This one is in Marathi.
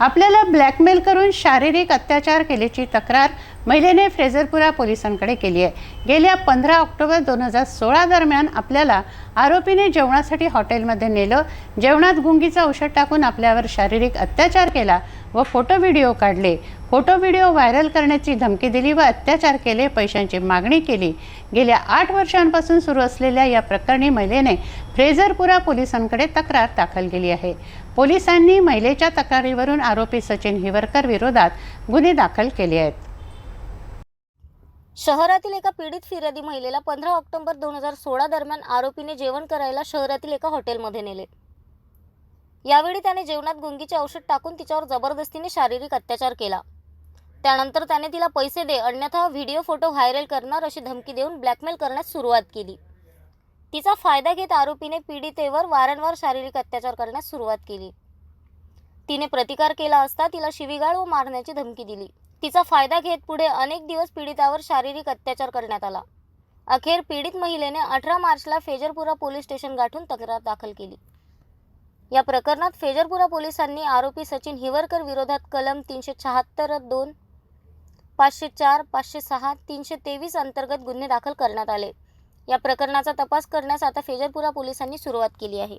आपल्याला ब्लॅकमेल करून शारीरिक अत्याचार केल्याची तक्रार महिलेने फ्रेझरपुरा पोलिसांकडे केली आहे. गेल्या पंधरा ऑक्टोबर दोन हजार सोळा दरम्यान आपल्याला आरोपीने जेवणासाठी हॉटेलमध्ये नेलं. जेवणात गुंगीचं औषध टाकून आपल्यावर शारीरिक अत्याचार केला व फोटो व्हिडिओ काढले. फोटो व्हिडिओ व्हायरल करण्याची धमकी दिली व अत्याचार केले पैशांची मागणी केली. गेल्या आठ वर्षांपासून सुरू असलेल्या या प्रकरणी महिलेने फ्रेझरपुरा पोलिसांकडे तक्रार दाखल केली आहे. पोलिसांनी महिलेच्या तक्रारीवरून आरोपी सचिन हिवरकर विरोधात गुन्हे दाखल केले आहेत. शहरातील एका पीडित फिर्यादी महिलेला पंधरा ऑक्टोबर दोन हजार सोळा दरम्यान आरोपीने जेवण करायला शहरातील एका हॉटेलमध्ये नेले. यावेळी त्याने जेवणात गुंगीचे औषध टाकून तिच्यावर जबरदस्तीने शारीरिक अत्याचार केला. त्यानंतर त्याने तिला पैसे दे अन्यथा व्हिडिओ फोटो व्हायरल करणार अशी धमकी देऊन ब्लॅकमेल करण्यास सुरुवात केली. तिचा फायदा घेत आरोपीने पीडितेवर वारंवार शारीरिक अत्याचार करण्यास सुरुवात केली. तिने प्रतिकार केला असता तिला शिवीगाळ व मारण्याची धमकी दिली. तिचा फायदा घेत पुढे अनेक दिवस पीडितावर शारीरिक अत्याचार करण्यात आला. अखेर पीडित महिलेने अठरा मार्चला फेजरपुरा पोलीस स्टेशन गाठून तक्रार दाखल केली. या प्रकरणात फेजरपुरा पोलिसांनी आरोपी सचिन हिवरकर विरोधात कलम तीनशे शहात्तर दोन पाचशे चार पाचशे सहा तीनशे तेवीस अंतर्गत गुन्हे दाखल करण्यात आले. या प्रकरणाचा तपास करण्यास आता फेजरपुरा पोलिसांनी सुरुवात केली आहे.